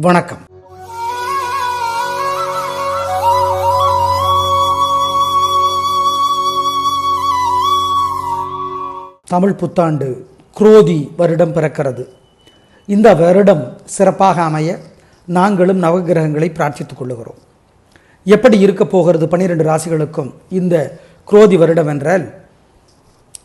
வணக்கம். தமிழ் புத்தாண்டு குரோதி வருடம் பிறக்கிறது. இந்த வருடம் சிறப்பாக அமைய நாங்களும் நவகிரகங்களை பிரார்த்தித்துக் கொள்ளுகிறோம். எப்படி இருக்க போகிறது பன்னிரெண்டு ராசிகளுக்கும் இந்த குரோதி வருடம் என்றால்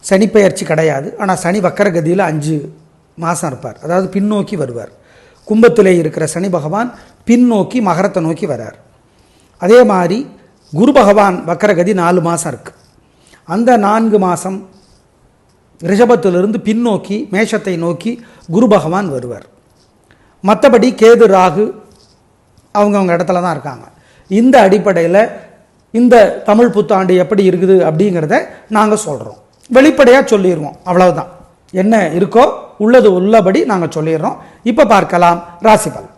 சனிப்பெயர்ச்சி கிடையாது. ஆனால் சனி வக்கரகதியில் அஞ்சு மாதம் இருப்பார். அதாவது பின்னோக்கி வருவார். கும்பத்திலே இருக்கிற சனி பகவான் பின்னோக்கி மகரத்தை நோக்கி வரார். அதே மாதிரி குரு பகவான் வக்கரகதி நாலு மாதம் இருக்குது அந்த நான்கு மாதம் ரிஷபத்திலிருந்து பின்னோக்கி மேஷத்தை நோக்கி குரு பகவான் வருவார். மற்றபடி கேது ராகு அவங்கவுங்க இடத்துல தான் இருக்காங்க. இந்த அடிப்படையில் இந்த தமிழ் புத்தாண்டு எப்படி இருக்குது அப்படிங்கிறத நாங்கள் சொல்கிறோம் வெளிப்படையாக சொல்லிடுவோம் அவ்வளவுதான். என்ன இருக்கோ உள்ளது உள்ளபடி நாங்கள் சொல்லிடுறோம். இப்போ பார்க்கலாம். ராசிபல்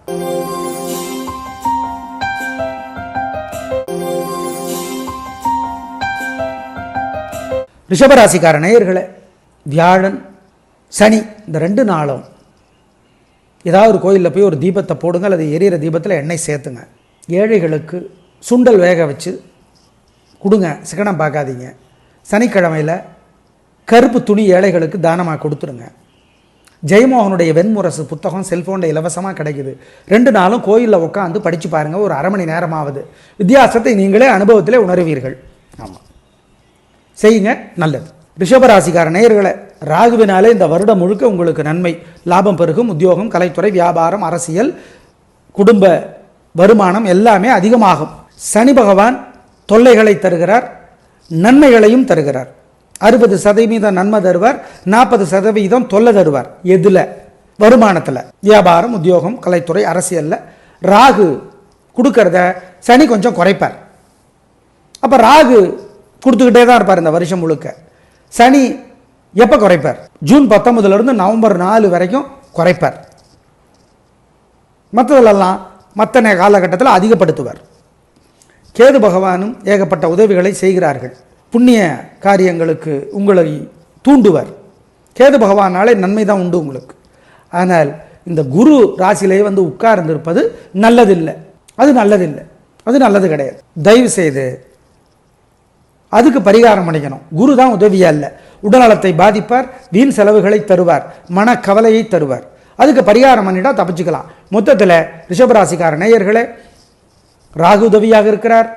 ரிஷபராசிக்கார நேயர்களே வியாழன் சனி இந்த ரெண்டு நாளும் ஏதாவது ஒரு கோயிலில் போய் ஒரு தீபத்தை போடுங்க அல்லது எரியிற தீபத்தில் எண்ணெய் சேர்த்துங்க. ஏழைகளுக்கு சுண்டல் வேக வச்சு கொடுங்க சிக்கனம் பார்க்காதீங்க. சனிக்கிழமையில் கருப்பு துணி ஏழைகளுக்கு தானமாக கொடுத்துருங்க ஜெயமோகனுடைய வெண்முரசு புத்தகம் செல்ஃபோனில் இலவசமாக கிடைக்குது. ரெண்டு நாளும் கோயிலில் உட்காந்து படித்து பாருங்கள் ஒரு அரை மணி நேரமாவது. வித்தியாசத்தை நீங்களே அனுபவத்திலே உணர்வீர்கள். ஆமாம் செய்யுங்க நல்லது. ரிஷபராசிக்கார நேயர்களை ராகுவினாலே இந்த வருடம் முழுக்க உங்களுக்கு நன்மை. லாபம் பெருகும் உத்தியோகம் கலைத்துறை வியாபாரம் அரசியல் குடும்ப வருமானம் எல்லாமே அதிகமாகும். சனி பகவான் தொல்லைகளை தருகிறார் நன்மைகளையும் தருகிறார். அறுபது சதவீதம் நன்மை தருவார் நாற்பது சதவீதம் தொல்லை தருவார். எதுல? வருமானத்தில். வியாபாரம் உத்தியோகம் கலைத்துறை அரசியலில். ராகு கொடுக்கறத சனி கொஞ்சம் குறைப்பார். அப்போ ராகு கொடுத்துக்கிட்டே தான் இருப்பார் இந்த வருஷம் முழுக்க. சனி எப்போ குறைப்பார்? ஜூன் பத்தொன்பதுலேருந்து நவம்பர் நாலு வரைக்கும் குறைப்பார். மற்றதுலெல்லாம் மற்ற காலகட்டத்தில் அதிகப்படுத்துவார். கேது பகவானும் ஏகப்பட்ட உதவிகளை செய்கிறார்கள். புண்ணிய காரியங்களுக்கு உங்களை தூண்டுவார். கேது பகவானாலே நன்மை தான் உண்டு உங்களுக்கு. ஆனால் இந்த குரு ராசியிலேயே வந்து உட்கார்ந்திருப்பது நல்லதில்லை. அது நல்லதில்லை. அது நல்லது கிடையாது. தயவு செய்து அதுக்கு பரிகாரம் பண்ணிக்கணும். குரு தான் உதவியா இல்லை உடல்நலத்தை பாதிப்பார் வீண் செலவுகளை தருவார் மனக்கவலையை தருவார். அதுக்கு பரிகாரம் பண்ணிட்டா தப்பிச்சுக்கலாம். மொத்தத்தில் ரிஷபராசிக்கார நேயர்களே ராகு உதவியாக இருக்கிறார்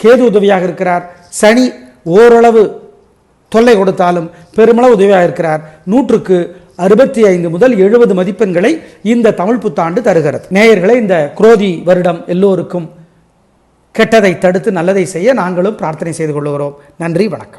கேது உதவியாக இருக்கிறார் சனி ஓரளவு தொல்லை கொடுத்தாலும் பெருமளவு உதவியாக இருக்கிறார் நூற்றுக்கு அறுபத்தி ஐந்து முதல் எழுபது மதிப்பெண்களை இந்த தமிழ் புத்தாண்டு தருகிறது. நேயர்களை இந்த குரோதி வருடம் எல்லோருக்கும் கெட்டதை தடுத்து நல்லதை செய்ய நாங்களும் பிரார்த்தனை செய்து கொள்கிறோம். நன்றி வணக்கம்.